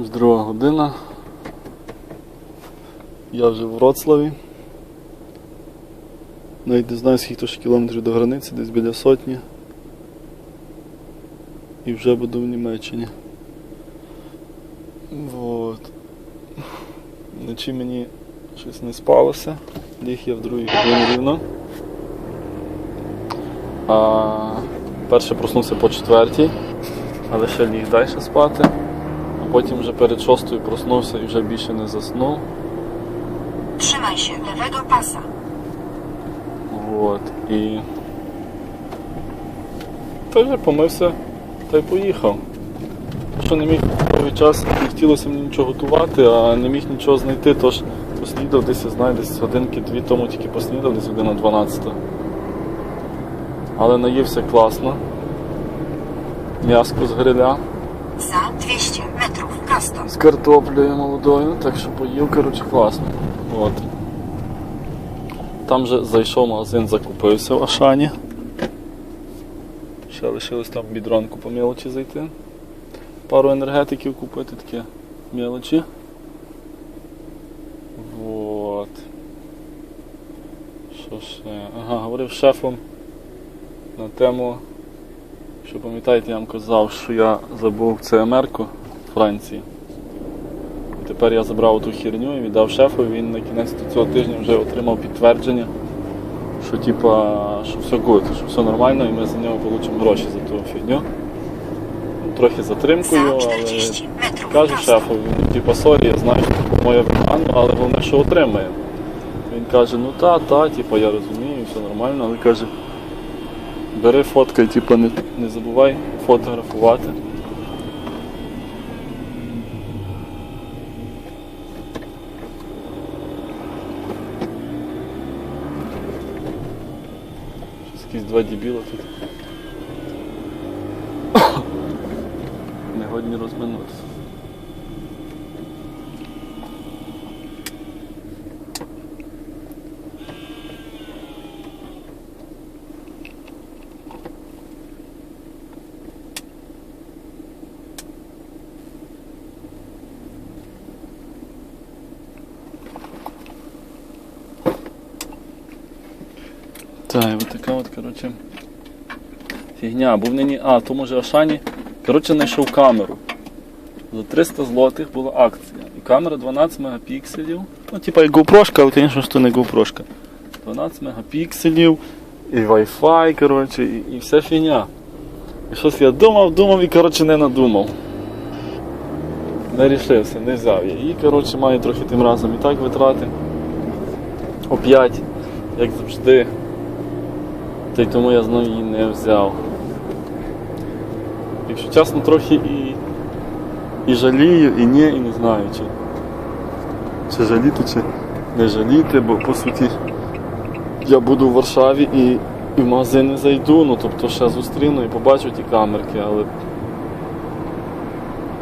Ось друга година. Я вже в Вроцлаві. Навіть не знаю, скільки то ж кілометрів до границі, десь біля сотні. І вже буду в Німеччині. Вот. Вночі мені щось не спалося. Ліг я в другій годині рівно. А перше проснувся по четвертій, але ще ліг далі спати. Потім вже перед шостою проснувся і вже більше не заснув. Trzymaj się lewego pasa. Вот. І та вже помився та й поїхав. Що не міг довгий час, не хотілося мені нічого готувати, а не міг нічого знайти, тож поснідав десь, знаю, десь годинки дві тому тільки поснідав, десь година 12. Але наївся класно. М'яско з гриля. Za 200 metrów prosto. з картоплею молодою, так що поїв, коротше, класно. От. Там же зайшов магазин, закупився в Ашані. Ще лишилось там бідронку по мелочі зайти. Пару енергетиків купити таке мелочі. Вот. Що ще? Ага, говорив з шефом на тему, що пам'ятаєте, я вам казав, що я забув ЦМР-ку в Франції. І тепер я забрав ту херню і віддав шефу, він на кінець цього тижня вже отримав підтвердження, що типа, що все good, що все нормально і ми за нього отримаємо гроші за ту фігню. Ну, Трохи затримкою, але каже шефу, він типа сорі, я знаю, що моя вина, ну, але головне, що отримає. Він каже, ну та, та, типа, я розумію, все нормально, але каже, бери фоткай, типа, не, не забувай фотографувати. Щось якісь два дебіла тут. Не годні розминутися. І така от, коротше, фігня. Був нині, а, то може Ашані. Коротше, знайшов камеру. За 300 злотих була акція. І камера 12 мегапікселів. Ну, типа як GoPro, але, звісно, що не GoPro. 12 мегапікселів, і Wi-Fi, коротше, і, і вся фігня. І щось я думав, думав і коротше не надумав. Не рішився, не взяв я. І коротше маю трохи тим разом і так витрати. Оп'ять, як завжди. Та й тому я знову її не взяв. Якщо чесно, трохи і, і жалію, і ні, і не знаю, чи, чи жаліти, чи не жаліти, бо по суті я буду в Варшаві і, і в магазин не зайду, ну тобто ще зустріну і побачу ті камерки, але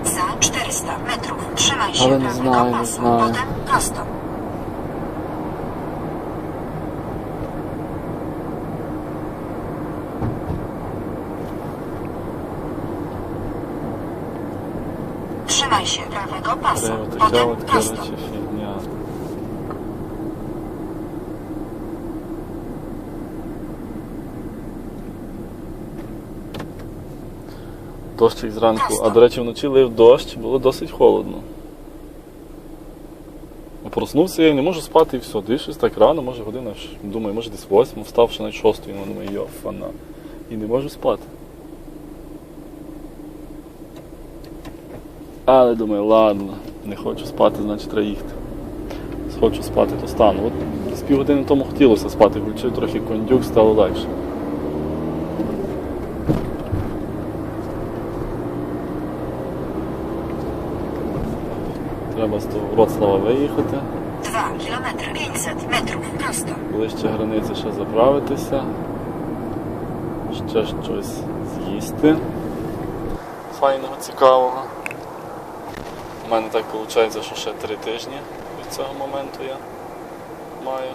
Za 400 metrów trzymaj się Ale nie prawego znаю, nie pasa. znаю. Potem prosto. Trzymaj się prawego pasa. треба така Potem от, prosto. коротше. Дощик зранку, а до речі, вночі лив дощ, було досить холодно. Ну, Проснувся я не можу спати і все. Дивишся так рано, може година, думаю, може десь восьма, встав ще навіть шостої, думаю, йо, фана. І не можу спати. Але думаю, ладно, не хочу спати, значить треба їхати. Хочу спати, то стану. От з півгодини тому хотілося спати, включив трохи кондюк, стало легше. Треба з того Вроцлава виїхати, 2 km 500 metrów prosto. ближче границі ще заправитися, ще щось з'їсти. Файного, цікавого. У мене так виходить, що ще три тижні від цього моменту я маю.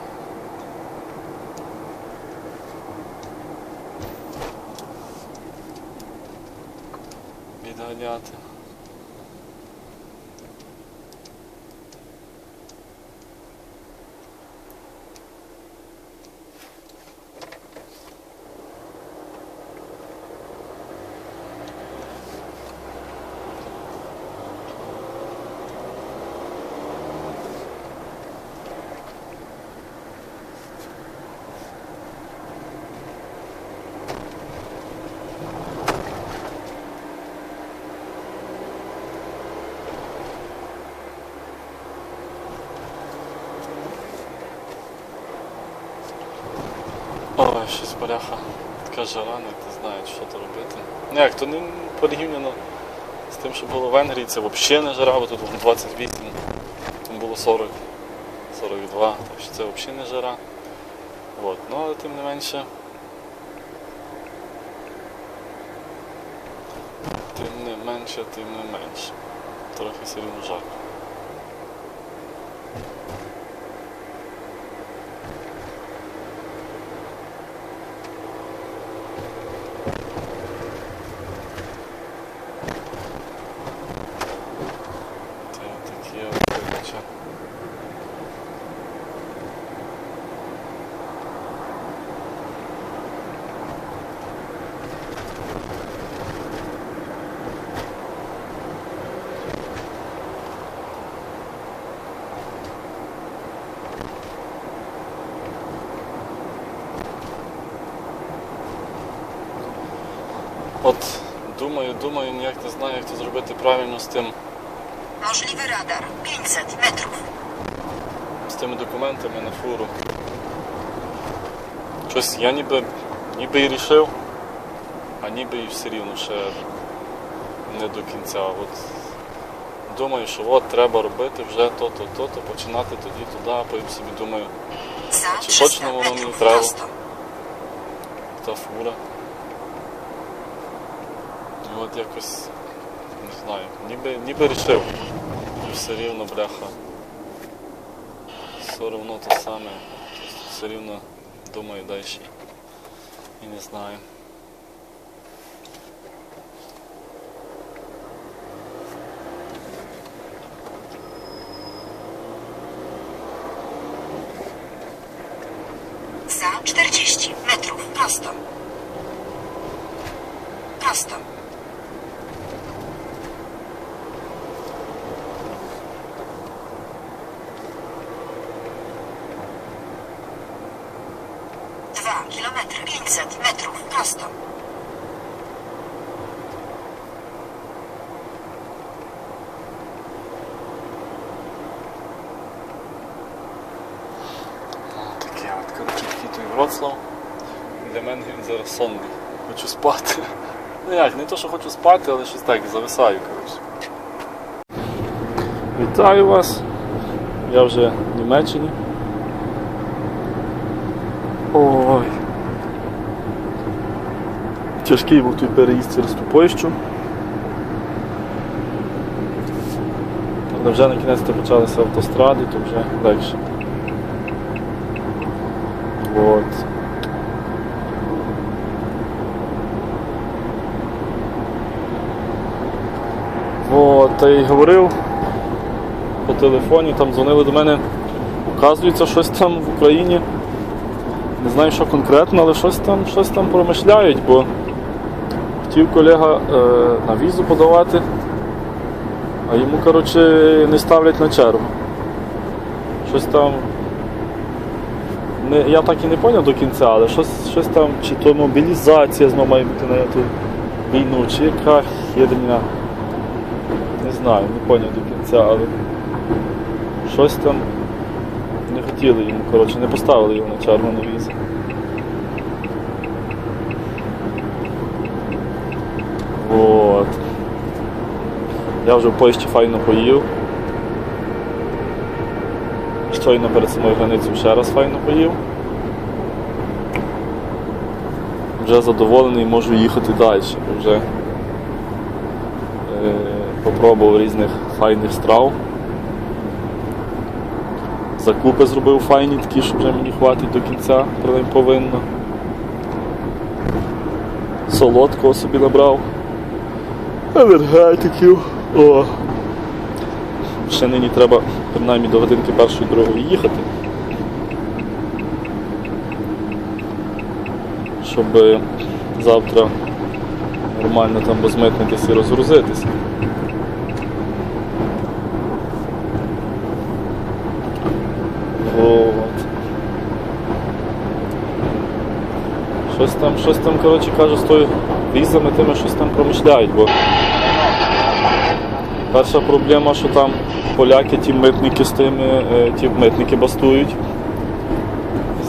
Відганяти. Ой, щось поляха. Така жара, не знають, що то робити. Ну як, то не порівняно з тим, що було в Венгрії, це взагалі не жара, бо тут вон 28, там було 40, 42, так що це взагалі не жара. От. Ну, але тим не менше. Тим не менше, тим не менше. Трохи рівно жарко. Це такі от коротше. От думаю, ніяк не знаю, як це зробити правильно з тим. Możliwy radar 500 metrów. з тими документами на фуру. Щось я ніби, ніби і рішив, а ніби і все рівно ще не до кінця. От думаю, що от треба робити вже то-то, то-то, починати тоді туди, а потім собі думаю, 300 точно воно мені треба? та фура. От якось не знаю, ніби, ніби рішив. Все рівно бляха. Все одно те саме. Все рівно думаю далі. І не знаю. Za 40 metrów prosto. Prosto. Dwa kilometry 500 metrów prosto. Таке от коротше такий той Вроцлав. Для мене він зараз сонний. Хочу спати. Ну як, не то, що хочу спати, але щось так, зависаю, коротше. Вітаю вас. Я вже в Німеччині. Ой. Тяжкий був той переїзд через ту Польщу. Але вже на кінець почалися автостради, то вже легше. Вот. Вот, та й говорив по телефоні, там дзвонили до мене, оказується, щось там в Україні. Не знаю, що конкретно, але щось там, щось там промишляють, бо хотів колега е, на візу подавати, а йому, коротше, не ставлять на чергу. Щось там не, я так і не зрозумів до кінця, але щось, щось там, чи то мобілізація знову має бути на ту війну, чи яка херня. Не знаю, не зрозумів до кінця, але щось там хотіли йому, коротше, не поставили його на чергу на візу. Вот. Я вже в Польщі файно поїв. Щойно перед самою границею ще раз файно поїв. Вже задоволений, можу їхати далі. Вже е, попробував різних файних страв. Закупи зробив файні такі, що вже мені хватить до кінця, принаймні повинно. Солодкого собі набрав. Енергетиків. О. Ще нині треба принаймні до годинки першої другої їхати. Щоб завтра нормально там розмитнитися і розгрузитися. Вот. Щось там, щось там, коротше каже, з тою візами тими щось там промишляють, бо перша проблема, що там поляки, ті митники з тими, е, ті митники бастують.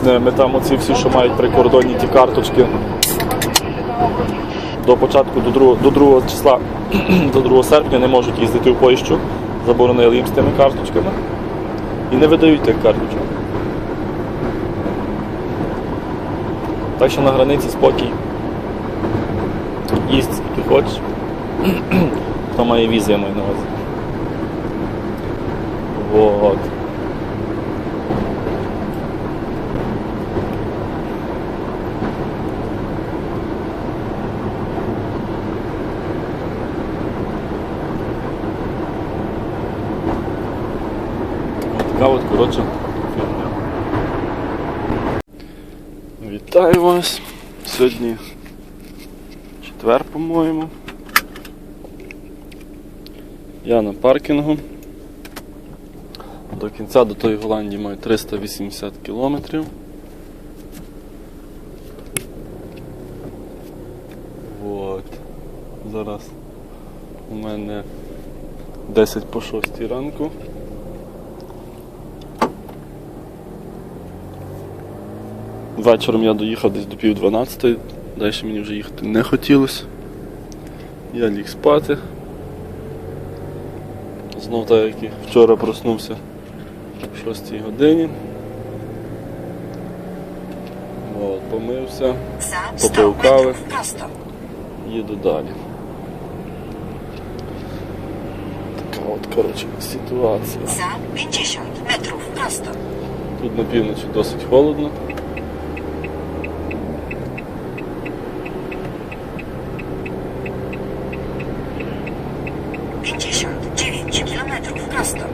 Не, Ми там оці всі, що мають прикордонні ті карточки. До початку, до 2, до 2 числа, до 2 серпня не можуть їздити в Польщу. Заборонили їм з тими карточками. І не видають тих карточок. Так що на границі спокій. Їсть скільки хочеш. Хто має візи, я маю на увазі. Вот. Така от, коротше, фігня. Вітаю вас. Сьогодні четвер, по-моєму. Я на паркінгу. До кінця до тої Голландії маю 380 кілометрів. Вот. Зараз у мене 10 по 6 ранку. Вечором я доїхав десь до пів 12, далі мені вже їхати не хотілося. Я ліг спати. Знов так як і вчора проснувся в 6 годині. От, помився, Za 100 Popył kawy. metrów prosto. їду далі. Така от, коротше, ситуація. Za 50 metrów prosto. Тут на півночі досить холодно. Pięćdziesiąt dziewięć kilometrów prosto.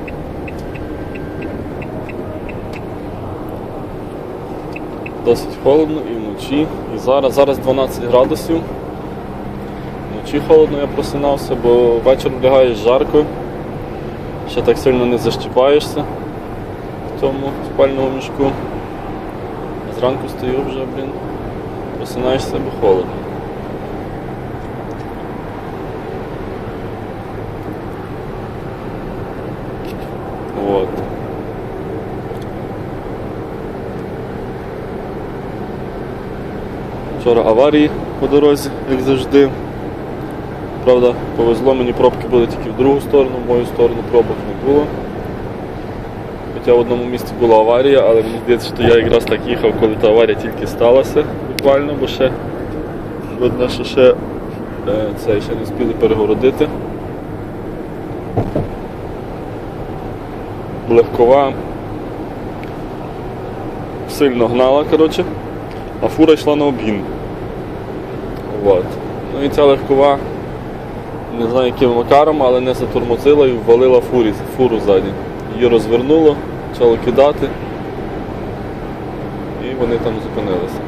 Досить холодно і вночі. І зараз, зараз 12 градусів. Вночі холодно я просинався, бо вечір лягаєш жарко. Ще так сильно не защіпаєшся в тому спальному мішку. Зранку стою вже, блін, просинаєшся, бо холодно. Вот. Вчора аварії по дорозі, як завжди. Правда, повезло, мені пробки були тільки в другу сторону, в мою сторону пробок не було. Хоча в одному місці була аварія, але мені здається, що я якраз так їхав, коли та аварія тільки сталася буквально, бо ще видно, що ще е, це ще не встигли перегородити. Легкова сильно гнала, коротше, а фура йшла на обгін. Вот. Ну і ця легкова, не знаю яким макаром, але не затормозила і ввалила фурі, фуру ззаді. Її розвернуло, почало кидати. І вони там зупинилися.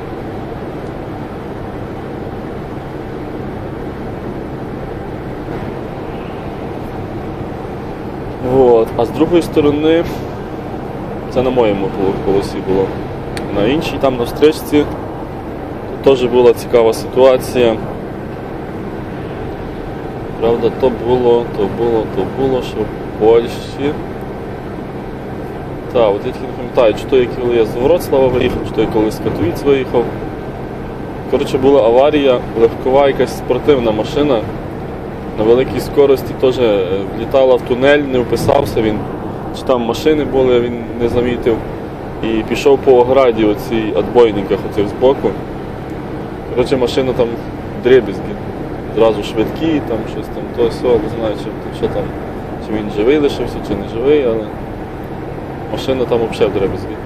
Вот. А з другої сторони, це на моєму полосі було. На іншій там на встречці теж була цікава ситуація. Правда, то було, то було, то було, що в Польщі. Так, от я тільки не пам'ятаю, чи то я коли я з Вроцлава виїхав, чи то я коли з Катовіць виїхав. Коротше, була аварія, легкова якась спортивна машина на великій скорості теж е, влітала в тунель, не вписався він. Чи там машини були, він не замітив. І пішов по ограді оцій отбойниках оцих збоку. Коротше, машина там дребізги. Зразу швидкі, там щось там, то все, не знаю, чи, що там, чи він живий лишився, чи не живий, але машина там взагалі в дребізги.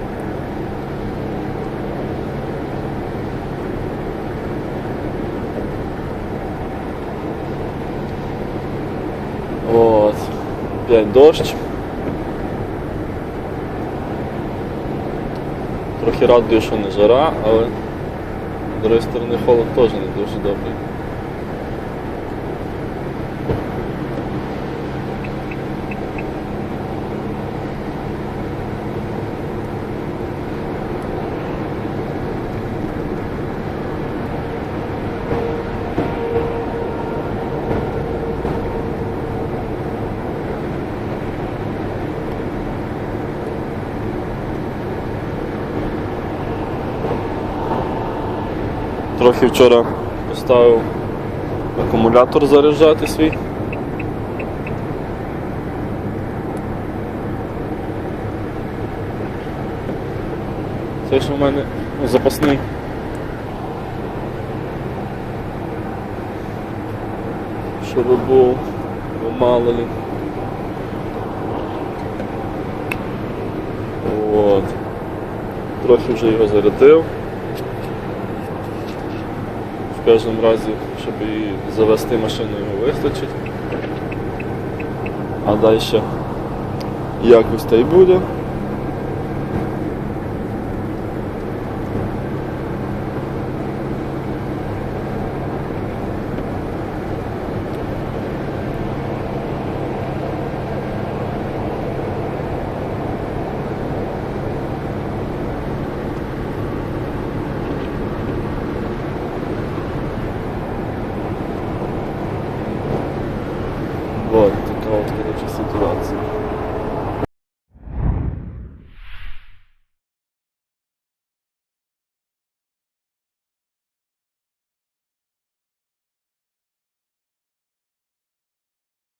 От. Опять дощ. Трохи радує, що не жара, але з другої холод теж не дуже добрий. Трохи вчора поставив акумулятор заряджати свій. Це ж у мене запасний. Щоб був, бо мало ли. От. Трохи вже його зарядив. В кожному разі, щоб її завести машину його вистачить. А далі якось та й буде.